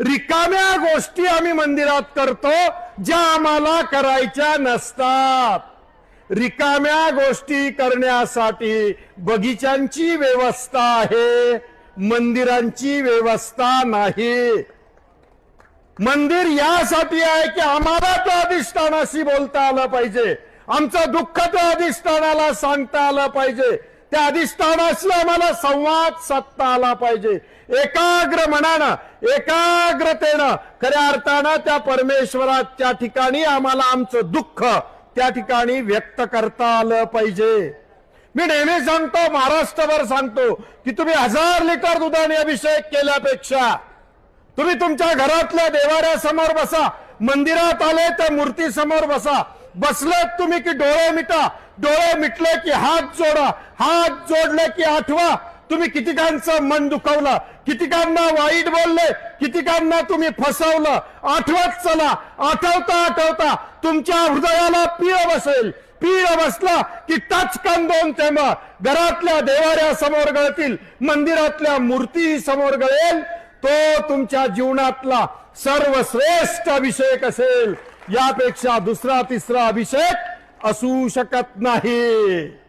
रिकाम्या गोष्टी आम्ही मंदिरात करतो ज्या आम्हाला करायच्या नसतात. रिकाम्या गोष्टी करण्यासाठी बगीचांची व्यवस्था आहे मंदिरांची व्यवस्था नाही. मंदिर यासाठी आहे की आम्हाला त्या अधिष्ठानाशी बोलता आलं पाहिजे. आमचं दुःख त्या अधिष्ठानाला सांगता आलं पाहिजे. त्या अधिष्ठानाशी आम्हाला संवाद साधता आला पाहिजे. एकाग्र मनानं एकाग्रतेनं खऱ्या अर्थानं त्या परमेश्वराच्या ठिकाणी आम्हाला आमचं दुःख त्या ठिकाणी व्यक्त करता आलं पाहिजे. मी नेहमी सांगतो महाराष्ट्रभर सांगतो की तुम्ही हजार लिटर दुधाने अभिषेक केल्यापेक्षा तुम्ही तुमच्या घरातल्या देवाऱ्यासमोर बसा मंदिरात आले त्या मूर्ती समोर बसा बसलेत तुम्ही की डोळे मिटा डोळे मिटले की हात जोडा हात जोडले की आठवा तुम्ही कितिकांचं मन दुखवलं कितिकांना वाईट बोलले कितिकांना तुम्ही फसवलं. आठवत चला आठवता आठवता तुमच्या हृदयाला पीळ बसेल. पीळ बसला की टचकन दोन तेव्हा घरातल्या देवाऱ्या समोर गळतील मंदिरातल्या मूर्ती समोर गळेल. तो तुमच्या जीवनातला सर्वश्रेष्ठ अभिषेक असेल. यापेक्षा दुसरा तिसरा अभिषेक असू शकत नाही.